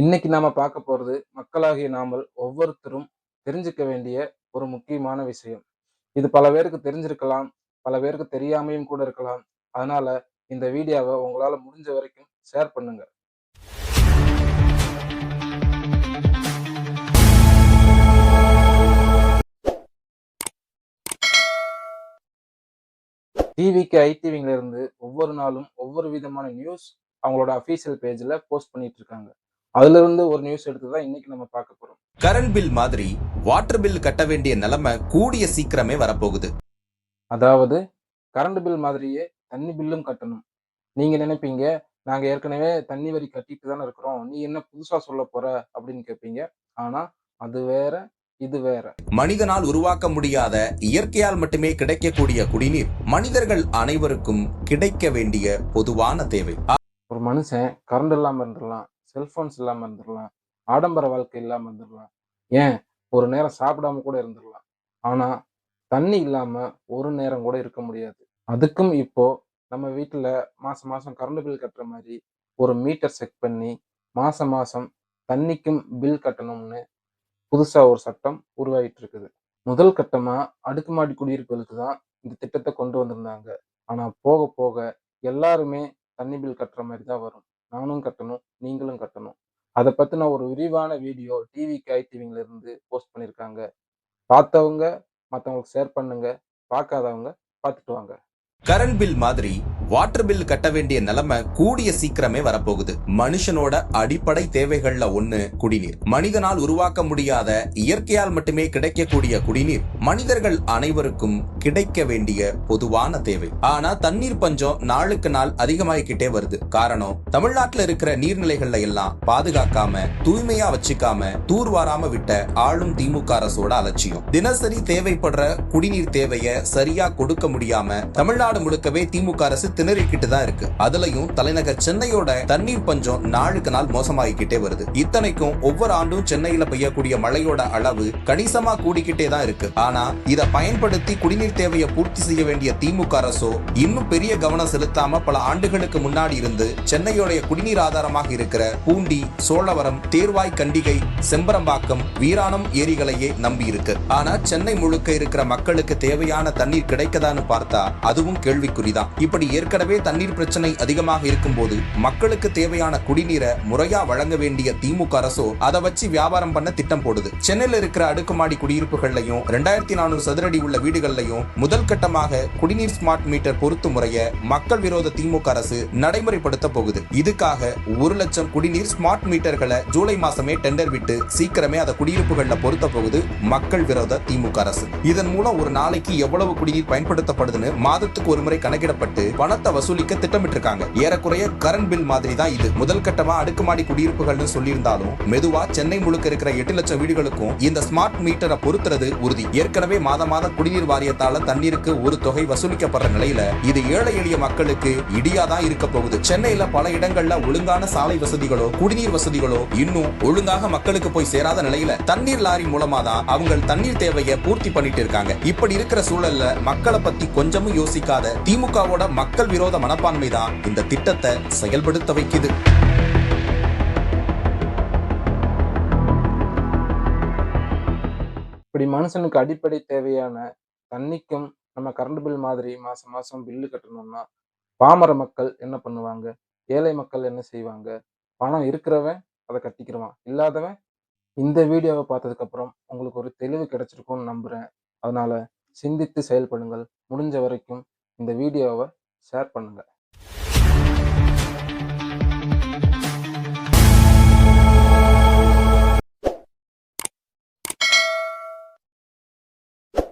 இன்னைக்கு நாம பார்க்க போறது மக்களாகிய நாமல் ஒவ்வொருத்தரும் தெரிஞ்சுக்க வேண்டிய ஒரு முக்கியமான விஷயம். இது பல பேருக்கு தெரிஞ்சிருக்கலாம் பல பேருக்கு தெரியாமையும் கூட இருக்கலாம். அதனால இந்த வீடியோவை உங்களால முடிஞ்ச வரைக்கும் ஷேர் பண்ணுங்க. டிவிக்கு ஐடிவில இருந்து ஒவ்வொரு நாளும் ஒவ்வொரு விதமான நியூஸ் அவங்களோட அஃபீஷியல் பேஜில் போஸ்ட் பண்ணிட்டு இருக்காங்க. அதுல இருந்து ஒரு நியூஸ் எடுத்து தான் இன்னைக்கு நம்ம பார்க்க போறோம். கரண்ட் பில் மாதிரி வாட்டர் பில் கட்ட வேண்டிய நிலைமை கூடிய சீக்கிரமே வரப்போகுது. அதாவது கரண்ட் பில் மாதிரியே தண்ணி பில்லும் கட்டணும். நீங்க நினைப்பீங்க நாங்க ஏற்கனவே தண்ணி வரி கட்டிட்டு தானே இருக்கிறோம். நீ என்ன புதுசா சொல்ல போற அப்படின்னு கேட்பீங்க ஆனா அது வேற இது வேற. மனிதனால் உருவாக்க முடியாத இயற்கையால் மட்டுமே கிடைக்கக்கூடிய குடிநீர் மனிதர்கள் அனைவருக்கும் கிடைக்க வேண்டிய பொதுவான தேவை. ஒரு மனுஷன் கரண்ட் இல்லாம இருந்துடலாம். செல்போன்ஸ் இல்லாமல் இருந்துடலாம் ஆடம்பர வாழ்க்கை இல்லாமல் இருந்துடலாம் ஏன்? ஒரு நேரம் சாப்பிடாம கூட இருந்துடலாம் ஆனால் தண்ணி இல்லாமல் ஒரு நேரம் கூட இருக்க முடியாது. அதுக்கும் இப்போ நம்ம வீட்டில் மாதம் மாதம் கரண்ட் பில் கட்டுற மாதிரி ஒரு மீட்டர் செக் பண்ணி மாதம் மாதம் தண்ணிக்கும் பில் கட்டணும்னு புதுசாக ஒரு சட்டம் உருவாகிட்டு இருக்குது முதல் கட்டமாக அடுக்குமாடி குடியிருப்புகளுக்கு தான் இந்த திட்டத்தை கொண்டு வந்திருந்தாங்க. ஆனால் போக போக எல்லாருமே தண்ணி பில் கட்டுற மாதிரி தான் வரும். நானும் கட்டணும் நீங்களும் கட்டணும். அதை பத்தின ஒரு விரிவான வீடியோ டிவி கை டிவில இருந்து போஸ்ட் பண்ணியிருக்காங்க பார்த்தவங்க மற்றவங்களுக்கு ஷேர் பண்ணுங்க. பார்க்காதவங்க பார்த்துட்டு வாங்க. கரண்ட் பில் மாதிரி வாட்டர் பில் கட்ட வேண்டிய நிலைமை கூடிய சீக்கிரமே வரப்போகுது. மனுஷனோட அடிப்படை தேவைகள்ல ஒண்ணு குடிநீர். மனிதனால் உருவாக்க முடியாத இயற்கையால் மட்டுமே கிடைக்கக்கூடிய குடிநீர். மனிதர்கள் அனைவருக்கும் கிடைக்க வேண்டிய பொதுவான தேவை. ஆனா தண்ணீர் பஞ்சம் நாளுக்கு நாள் அதிகமாகிக்கிட்டே வருது. காரணம் தமிழ்நாட்டுல இருக்கிற நீர்நிலைகள்ல எல்லாம் பாதுகாக்காம தூய்மையா வச்சுக்காம தூர்வாராம விட்ட ஆளும் திமுக அரசோட அலட்சியம். தினசரி தேவைப்படுற குடிநீர் தேவைய சரியா கொடுக்க முடியாம தமிழ்நாடு முழுக்கவே திமுக அரசு திணறிக்கிட்டு தான் இருக்கு. அதுலயும் தலைநகர் சென்னையோட தண்ணீர் பஞ்சம் நாளுக்கு நாள் மோசமாகிக்கிட்டே வருது. இத்தனைக்கும் ஒவ்வொரு ஆண்டும் சென்னையில பெய்யக்கூடிய மழையோட அளவு கணிசமா கூடிக்கிட்டே தான் இருக்கு. ஆனா இத பயன்படுத்தி குடிநீர் தேவையை பூர்த்தி செய்ய வேண்டிய திமுக அரசோ இன்னும் பெரிய கவனம் செலுத்தாம பல ஆண்டுகளுக்கு முன்னாடி இருந்து சென்னையோடைய குடிநீர் ஆதாரமாக இருக்கிற பூண்டி சோழவரம் தேர்வாய் கண்டிகை செம்பரம்பாக்கம் வீராணம் ஏரிகளையே நம்பி இருக்கு. ஆனா சென்னை முழுக்க இருக்கிற மக்களுக்கு தேவையான தண்ணீர் கிடைக்கதான்னு பார்த்தா அதுவும் கேள்விக்குறிதான். இப்படி ஏற்கனவே தண்ணீர் பிரச்சனை அதிகமாக இருக்கும்போது மக்களுக்கு தேவையான குடிநீரை முறையா வழங்க வேண்டிய திமுக அரசோ அதை வச்சு வியாபாரம் பண்ண திட்டம் போடுது. சென்னையில் இருக்கிற அடுக்குமாடி குடியிருப்புகள்லையும் ரெண்டாயிரத்தி நானூறு சதுரடி உள்ள வீடுகள்லையும் முதல் கட்டமாக குடிநீர் ஸ்மார்ட் மீட்டர் பொருத்து முறைய மக்கள் விரோத திமுக அரசு நடைமுறைப்படுத்த போகுது. இதுக்காக ஒரு லட்சம் குடிநீர் ஸ்மார்ட் மீட்டர்களை ஜூலை மாசமே டெண்டர் விட்டு சீக்கிரமே அதை குடியிருப்புகள்ல பொருத்த போகுது மக்கள் விரோத திமுக அரசு. இதன் மூலம் ஒரு நாளைக்கு எவ்வளவு குடிநீர் பயன்படுத்தப்படுதுன்னு மாதத்துக்கு ஒரு முறை கணக்கிடப்பட்டு பணத்தை வசூலிக்க திட்டமிட்டிருக்காங்க. ஏறக்குறைய கரண்ட் பில் மாதிரி தான் இது. முதல் கட்டமா அடுக்குமாடி குடியிருப்புகள்னு சொல்லியிருந்தாலும் மெதுவா சென்னை முழுக்க இருக்கிற எட்டு லட்சம் வீடுகளுக்கும் இந்த ஸ்மார்ட் மீட்டரை பொருத்துறது உறுதி. ஏற்கனவே மாத மாத குடிநீர் வாரியத்தால் தண்ணீருக்கு ஒரு தொகை வசூலிக்கப்படுற நிலையில இது ஏழை எளிய மக்களுக்கு இடியாதான் இருக்க போகுது. சென்னையில பல இடங்கள்ல ஒழுங்கான சாலை வசதிகளோ குடிநீர் வசதிகளோ இன்னும் ஒழுங்காக மக்களுக்கு போய் சேராத நிலையில தண்ணீர் லாரி மூலமா தான் அவங்க தண்ணீர் தேவையை பூர்த்தி பண்ணிட்டு இருக்காங்க. இப்படி இருக்கிற சூழல்ல மக்களை பத்தி கொஞ்சமும் யோசிக்காத திமுகவோட மக்கள் விரோத மனப்பான்மை தான் இந்த திட்டத்தை செயல்படுத்த வைக்குது. இப்படி மனுஷனுக்கு அடிப்படை தேவையான தண்ணிக்கும் நம்ம கரண்ட் பில் மாதிரி மாசம் மாசம் பில்லு கட்டணும்னா பாமர மக்கள் என்ன பண்ணுவாங்க? ஏழை மக்கள் என்ன செய்வாங்க? பணம் இருக்கிறவன் அதை கட்டிக்கிறவான் இல்லாதவன் இந்த வீடியோவை பார்த்ததுக்கப்புறம் உங்களுக்கு ஒரு தெளிவு கிடைச்சிருக்கும்னு நம்புகிறேன் அதனால் சிந்தித்து செயல்படுங்கள். முடிஞ்ச வரைக்கும் இந்த வீடியோவை ஷேர் பண்ணுங்கள்